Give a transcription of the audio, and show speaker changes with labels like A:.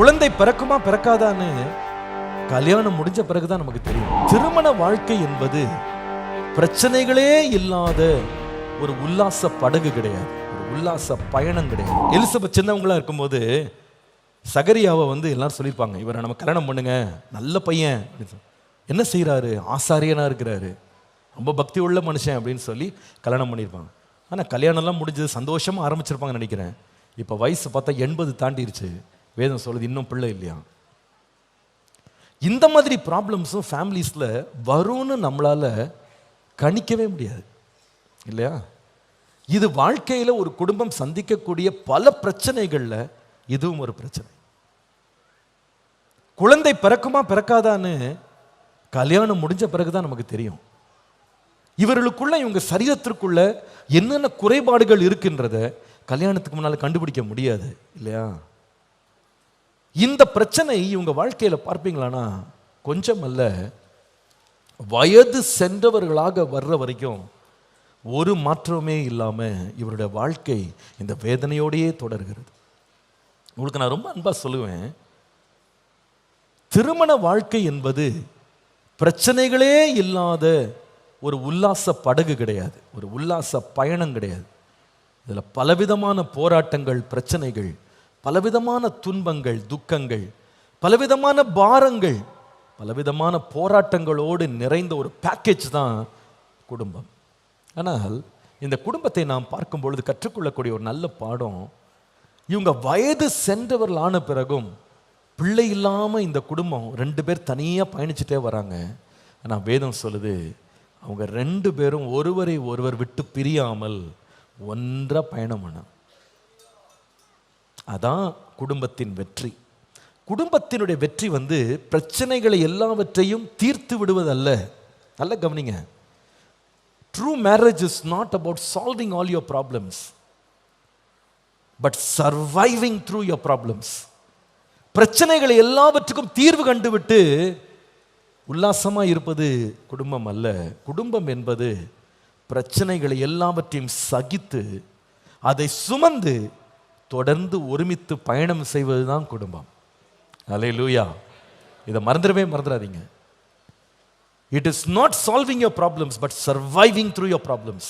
A: குழந்தை பிறக்குமா பிறக்காதான்னு கல்யாணம் முடிஞ்ச பிறகுதான் நமக்கு தெரியும். திருமண வாழ்க்கை என்பது பிரச்சனைகளே இல்லாத ஒரு உல்லாச படகு கிடையாது. ஒரு உல்லாச பயணம் கிடையாது. எலிசபெத் சின்னவங்களா இருக்கும்போது சகரியாவை வந்து எல்லாரும் சொல்லியிருப்பாங்க இவரை நம்ம கல்யாணம் பண்ணுங்க நல்ல பையன். என்ன செய்கிறாரு ஆசாரியனா இருக்கிறாரு. ரொம்ப பக்தி உள்ள மனுஷன் அப்படின்னு சொல்லி கல்யாணம் பண்ணியிருப்பாங்க. ஆனால் கல்யாணம்லாம் முடிஞ்சது சந்தோஷமாக ஆரம்பிச்சிருப்பாங்கன்னு நினைக்கிறேன். இப்போ வயசு பார்த்தா எண்பது தாண்டிருச்சு. வேதம் சொல்லுது இன்னும் பிள்ளை இல்லையா? இந்த மாதிரி ப்ராப்ளம்ஸும் ஃபேமிலிஸில் வரும்னு நம்மளால் கணிக்கவே முடியாது இல்லையா? இது வாழ்க்கையில் ஒரு குடும்பம் சந்திக்கக்கூடிய பல பிரச்சனைகளில் இதுவும் ஒரு பிரச்சனை. குழந்தை பிறக்குமா பிறக்காதான்னு கல்யாணம் முடிஞ்ச பிறகுதான் நமக்கு தெரியும். இவர்களுக்குள்ள இவங்க சரீரத்திற்குள்ள என்னென்ன குறைபாடுகள் இருக்கின்றத கல்யாணத்துக்கு முன்னால் கண்டுபிடிக்க முடியாது இல்லையா? இந்த பிரச்சனை இவங்க வாழ்க்கையில் பார்ப்பீங்களானா? கொஞ்சம் அல்ல வயது சென்றவர்களாக வர்ற வரைக்கும் ஒரு மாற்றமே இல்லாமல் இவருடைய வாழ்க்கை இந்த வேதனையோடையே தொடர்கிறது. உங்களுக்கு நான் ரொம்ப அன்பாக சொல்லுவேன். திருமண வாழ்க்கை என்பது பிரச்சனைகளே இல்லாத ஒரு உல்லாச படகு கிடையாது. ஒரு உல்லாச பயணம் கிடையாது. இதில் பலவிதமான போராட்டங்கள் பிரச்சனைகள் பலவிதமான துன்பங்கள் துக்கங்கள் பலவிதமான பாரங்கள் பலவிதமான போராட்டங்களோடு நிறைந்த ஒரு பேக்கேஜ் தான் குடும்பம். ஆனால் இந்த குடும்பத்தை நாம் பார்க்கும் பொழுது கற்றுக்கொள்ளக்கூடிய ஒரு நல்ல பாடம் இவங்க வயது சென்றவர்கள் ஆன பிறகும் பிள்ளை இல்லாமல் இந்த குடும்பம் ரெண்டு பேர் தனியாக பயணிச்சுட்டே வராங்க. ஆனால் வேதம் சொல்லுது அவங்க ரெண்டு பேரும் ஒருவரை ஒருவர் விட்டு பிரியாமல் ஒன்றாக பயணம் பண்ண. அதான் குடும்பத்தின் வெற்றி. குடும்பத்தினுடைய வெற்றி வந்து பிரச்சனைகளை எல்லாவற்றையும் தீர்த்து விடுவதல்ல. நல்ல கவனிங்க. True marriage is not about solving all your problems but surviving through your problems பிரச்சனைகளை எல்லாவற்றுக்கும் தீர்வு கண்டுவிட்டு உல்லாசமாக இருப்பது குடும்பம் அல்ல. குடும்பம் என்பது பிரச்சனைகளை எல்லாவற்றையும் சகித்து அதை சுமந்து தொடர்ந்து ஒருமித்து பயணம் செய்வது தான் குடும்பம். அலே லூயா இதை மறந்துடவே மறந்துடாதீங்க. It is not solving your problems but surviving through your problems